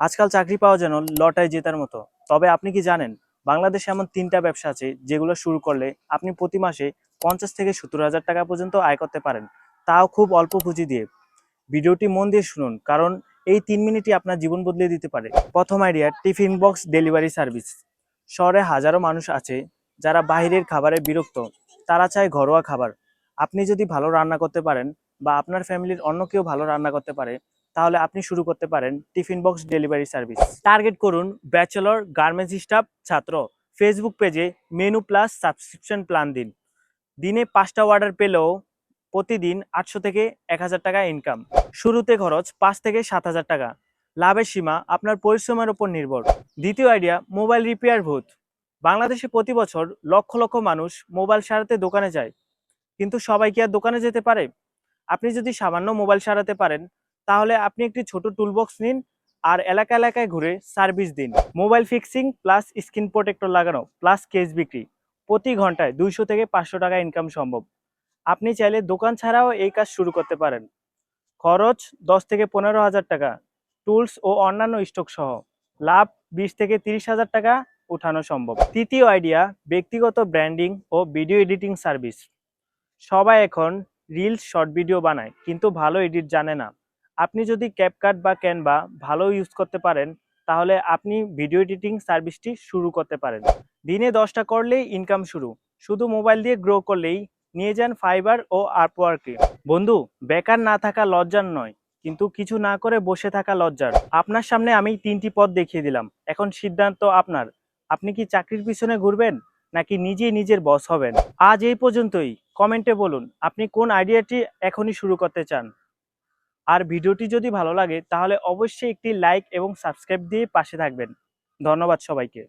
আজকাল চাকরি পাওয়া যেন লটারি জেতার মতো। তবে আপনি কি জানেন, বাংলাদেশে এমন তিনটা ব্যবসা আছে যেগুলো শুরু করলে আপনি প্রতি মাসে পঞ্চাশ থেকে সত্তর হাজার টাকা পর্যন্ত আয় করতে পারেন। তাও খুব অল্প পুঁজি দিয়ে। ভিডিওটি মন দিয়ে শুনুন, কারণ এই তিন মিনিটই আপনার জীবন বদলে দিতে পারে। প্রথম idea, tiffin box delivery service. শহরে হাজারো মানুষ আছে যারা বাইরের খাবারে বিরক্ত। তারা চায় ঘরোয়া খাবার। আপনি যদি ভালো রান্না করতে পারেন বা আপনার ফ্যামিলির অন্য কেউ ভালো রান্না করতে পারে তাহলে আপনি শুরু করতে পারেন tiffin box delivery service. Target করুন ব্যাচেলর, গার্মেন্টস স্টাফ, ছাত্র। ফেসবুক পেজে মেনু প্লাস সাবস্ক্রিপশন প্ল্যান দিন। দিনে পাঁচটা অর্ডার পেলেও প্রতিদিন আটশো থেকে এক হাজার টাকা ইনকাম শুরুতে খরচ পাঁচ থেকে সাত হাজার টাকা। লাভের সীমা আপনার পরিশ্রমের উপর নির্ভর। দ্বিতীয় আইডিয়া, মোবাইল রিপেয়ার ভূত। বাংলাদেশে প্রতি বছর লক্ষ লক্ষ মানুষ মোবাইল সারাতে দোকানে যায়। কিন্তু সবাই কি আর দোকানে যেতে পারে? আপনি যদি সামান্য মোবাইল সারাতে পারেন তাহলে আপনি একটি ছোট টুলবক্স নিন আর এলাকা এলাকায় ঘুরে সার্ভিস দিন। Mobile fixing plus screen protector লাগানো প্লাস কেস বিক্রি। প্রতি ঘন্টায় দুইশো থেকে পাঁচশো টাকা ইনকাম সম্ভব। আপনি চাইলে দোকান ছাড়াও এই কাজ শুরু করতে পারেন। খরচ দশ থেকে পনেরো হাজার টাকা। টুলস ও অন্যান্য স্টক সহ। লাভ বিশ থেকে তিরিশ হাজার টাকা উঠানো সম্ভব। তৃতীয় আইডিয়া ব্যক্তিগত ব্র্যান্ডিং ও ভিডিও এডিটিং সার্ভিস সবাই এখন রিলস শর্ট ভিডিও বানায়, কিন্তু ভালো এডিট জানে না। আপনি যদি ক্যাপকাট বা ক্যানভা ভালো ইউজ করতে পারেন, তাহলে আপনি ভিডিও এডিটিং সার্ভিসটি শুরু করতে পারেন। দিনে দশটা করলেই ইনকাম শুরু। শুধু মোবাইল দিয়ে গ্রো করলেই নিয়ে যান ফাইবার ও আপওয়ার্কে বন্ধু, বেকার না থাকা লজ্জার নয়, কিন্তু কিছু না করে বসে থাকা লজ্জার। আপনার সামনে আমি তিনটি পথ দেখিয়ে দিলাম। এখন সিদ্ধান্ত আপনার। আপনি কি চাকরির পিছনে ঘুরবেন, নাকি নিজেই নিজের বস হবেন? আজ এই পর্যন্তই। কমেন্টে বলুন, আপনি কোন আইডিয়াটি এখনই শুরু করতে চান? আর ভিডিওটি যদি ভালো লাগে, তাহলে অবশ্যই একটি লাইক এবং সাবস্ক্রাইব দিয়ে পাশে থাকবেন। ধন্যবাদ সবাইকে।